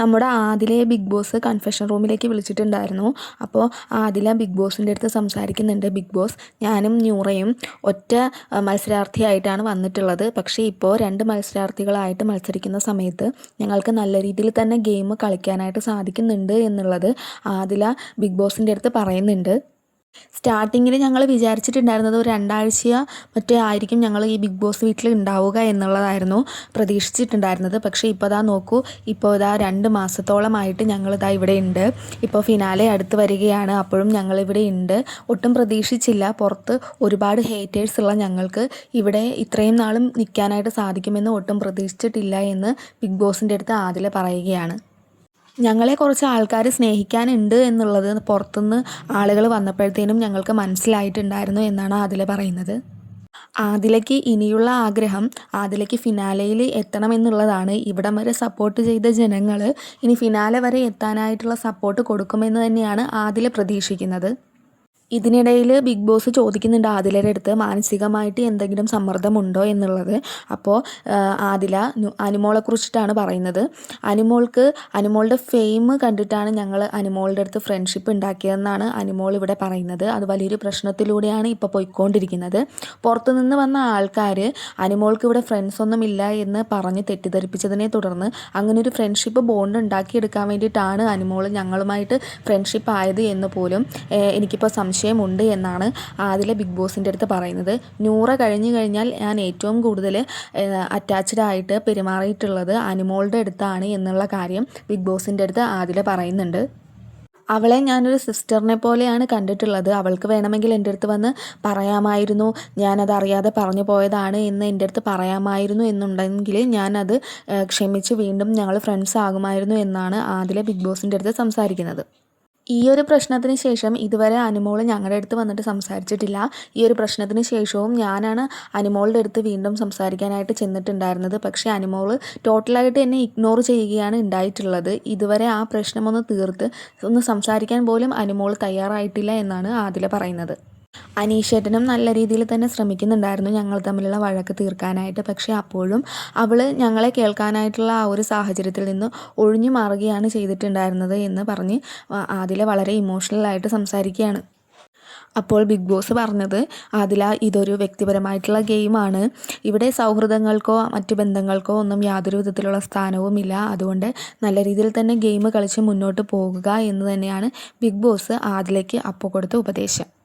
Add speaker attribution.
Speaker 1: നമ്മുടെ ആദിലെ big boss confession റൂമിലേക്ക് വിളിച്ചിട്ടുണ്ടായിരുന്നു. അപ്പോൾ ആദില ബിഗ് ബോസിന്റെ അടുത്ത് സംസാരിക്കുന്നുണ്ട്. ബിഗ് ബോസ് ഞാനും ന്യൂറയും ഒറ്റ മത്സരാർത്ഥിയായിട്ടാണ് വന്നിട്ടുള്ളത്. പക്ഷേ ഇപ്പോൾ രണ്ട് മത്സരാർത്ഥികളായിട്ട് മത്സരിക്കുന്ന സമയത്ത് ഞങ്ങൾക്ക് നല്ല രീതിയിൽ തന്നെ ഗെയിം കളിക്കാനായിട്ട് സാധിക്കുന്നുണ്ട് എന്നുള്ളത് ആദില ബിഗ് ബോസിന്റെ അടുത്ത് പറയുന്നുണ്ട്. സ്റ്റാർട്ടിങ്ങിൽ ഞങ്ങൾ വിചാരിച്ചിട്ടുണ്ടായിരുന്നത് ഒരു രണ്ടാഴ്ച മറ്റേ ആയിരിക്കും ഞങ്ങൾ ഈ ബിഗ് ബോസ് വീട്ടിൽ ഉണ്ടാവുക എന്നുള്ളതായിരുന്നു പ്രതീക്ഷിച്ചിട്ടുണ്ടായിരുന്നത്. പക്ഷേ ഇപ്പോൾ ഇതാ നോക്കൂ ഇപ്പോൾ ഇതാ രണ്ട് മാസത്തോളമായിട്ട് ഞങ്ങളിതാ ഇവിടെ ഉണ്ട്. ഇപ്പോൾ ഫിനാലെ അടുത്ത് വരികയാണ് അപ്പോഴും ഞങ്ങളിവിടെ ഉണ്ട്. ഒട്ടും പ്രതീക്ഷിച്ചില്ല. പുറത്ത് ഒരുപാട് ഹേറ്റേഴ്സ് ഉള്ള ഞങ്ങൾക്ക് ഇവിടെ ഇത്രയും നാളും നിൽക്കാനായിട്ട് സാധിക്കുമെന്ന് ഒട്ടും പ്രതീക്ഷിച്ചിട്ടില്ല എന്ന് ബിഗ് ബോസിന്റെ അടുത്ത് ആദ്യം പറയുകയാണ്. ഞങ്ങളെ കുറച്ച് ആൾക്കാർ സ്നേഹിക്കാനുണ്ട് എന്നുള്ളത് പുറത്തുനിന്ന് ആളുകൾ വന്നപ്പോഴത്തേനും ഞങ്ങൾക്ക് മനസ്സിലായിട്ടുണ്ടായിരുന്നു എന്നാണ് അതിൽ പറയുന്നത്. ആദിലയ്ക്ക് ഇനിയുള്ള ആഗ്രഹം ആദിലയ്ക്ക് ഫിനാലയിൽ എത്തണമെന്നുള്ളതാണ്. ഇവിടം വരെ സപ്പോർട്ട് ചെയ്ത ജനങ്ങൾ ഇനി ഫിനാലെ വരെ എത്താനായിട്ടുള്ള സപ്പോർട്ട് കൊടുക്കുമെന്ന് തന്നെയാണ് ആദില പ്രതീക്ഷിക്കുന്നത്. ഇതിനിടയിൽ ബിഗ് ബോസ് ചോദിക്കുന്നുണ്ട് ആദിലയുടെ അടുത്ത് മാനസികമായിട്ട് എന്തെങ്കിലും സമ്മർദ്ദമുണ്ടോ എന്നുള്ളത്. അപ്പോൾ ആദില അനുമോളെ കുറിച്ചിട്ടാണ് പറയുന്നത്. അനുമോൾക്ക് അനുമോളുടെ ഫെയിം കണ്ടിട്ടാണ് ഞങ്ങൾ അനുമോളുടെ അടുത്ത് ഫ്രണ്ട്ഷിപ്പ് ഉണ്ടാക്കിയതെന്നാണ് അനുമോൾ ഇവിടെ പറയുന്നത്. അത് വലിയൊരു പ്രശ്നത്തിലൂടെയാണ് ഇപ്പോൾ പോയിക്കൊണ്ടിരിക്കുന്നത്. പുറത്തുനിന്ന് വന്ന ആൾക്കാർ അനുമോൾക്ക് ഇവിടെ ഫ്രണ്ട്സ് ഒന്നും ഇല്ല എന്ന് പറഞ്ഞ് തെറ്റിദ്ധരിപ്പിച്ചതിനെ തുടർന്ന് അങ്ങനെ ഒരു ഫ്രണ്ട്ഷിപ്പ് ബോണ്ട് ഉണ്ടാക്കിയെടുക്കാൻ വേണ്ടിയിട്ടാണ് അനുമോൾ ഞങ്ങളുമായിട്ട് ഫ്രണ്ട്ഷിപ്പ് ആയത് എന്ന് പോലും എനിക്കിപ്പോൾ സംശയം സംശയമുണ്ട് എന്നാണ് ആദില ബിഗ് ബോസിന്റെ അടുത്ത് പറയുന്നത്. നൂറ കഴിഞ്ഞു കഴിഞ്ഞാൽ ഞാൻ ഏറ്റവും കൂടുതൽ അറ്റാച്ച്ഡ് ആയിട്ട് പെരുമാറിയിട്ടുള്ളത് അനുമോളുടെ അടുത്താണ് എന്നുള്ള കാര്യം ബിഗ് ബോസിന്റെ അടുത്ത് ആദില പറയുന്നുണ്ട്. അവളെ ഞാനൊരു സിസ്റ്ററിനെ പോലെയാണ് കണ്ടിട്ടുള്ളത്. അവൾക്ക് വേണമെങ്കിൽ എന്റെ അടുത്ത് വന്ന് പറയാമായിരുന്നു. ഞാനത് അറിയാതെ പറഞ്ഞു പോയതാണ് എന്ന് എന്റെ അടുത്ത് പറയാമായിരുന്നു എന്നുണ്ടെങ്കിൽ ഞാനത് ക്ഷമിച്ച് വീണ്ടും ഞങ്ങൾ ഫ്രണ്ട്സ് ആകുമായിരുന്നു എന്നാണ് ആദില ബിഗ് ബോസിന്റെ അടുത്ത് സംസാരിക്കുന്നത്. ഈ ഒരു പ്രശ്നത്തിന് ശേഷം ഇതുവരെ അനുമോൾ ഞങ്ങളുടെ അടുത്ത് വന്നിട്ട് സംസാരിച്ചിട്ടില്ല. ഈ ഒരു പ്രശ്നത്തിന് ശേഷവും ഞാനാണ് അനുമോളുടെ അടുത്ത് വീണ്ടും സംസാരിക്കാനായിട്ട് ചെന്നിട്ടുണ്ടായിരുന്നത്. പക്ഷേ അനുമോൾ ടോട്ടലായിട്ട് എന്നെ ഇഗ്നോർ ചെയ്യുകയാണ് ഉണ്ടായിട്ടുള്ളത്. ഇതുവരെ ആ പ്രശ്നമൊന്ന് തീർത്ത് ഒന്ന് സംസാരിക്കാൻ പോലും അനുമോൾ തയ്യാറായിട്ടില്ല എന്നാണ് ആദില പറയുന്നത്. അനീഷേട്ടനും നല്ല രീതിയിൽ തന്നെ ശ്രമിക്കുന്നുണ്ടായിരുന്നു ഞങ്ങൾ തമ്മിലുള്ള വഴക്ക് തീർക്കാനായിട്ട്. പക്ഷേ അപ്പോഴും അവൾ ഞങ്ങളെ കേൾക്കാനായിട്ടുള്ള ആ ഒരു സാഹചര്യത്തിൽ നിന്ന് ഒഴിഞ്ഞു മാറുകയാണ് ചെയ്തിട്ടുണ്ടായിരുന്നത് എന്ന് പറഞ്ഞ് ആദില വളരെ ഇമോഷണലായിട്ട് സംസാരിക്കുകയാണ്. അപ്പോൾ ബിഗ് ബോസ് പറഞ്ഞത് അതില ഇതൊരു വ്യക്തിപരമായിട്ടുള്ള ഗെയിമാണ്. ഇവിടെ സൗഹൃദങ്ങൾക്കോ മറ്റു ബന്ധങ്ങൾക്കോ ഒന്നും യാതൊരു വിധത്തിലുള്ള സ്ഥാനവുമില്ല അതുകൊണ്ട് നല്ല രീതിയിൽ തന്നെ ഗെയിം കളിച്ച് മുന്നോട്ട് പോകുക എന്ന് തന്നെയാണ് ബിഗ് ബോസ് ആദിലേക്ക് അപ്പോൾ കൊടുത്ത ഉപദേശം.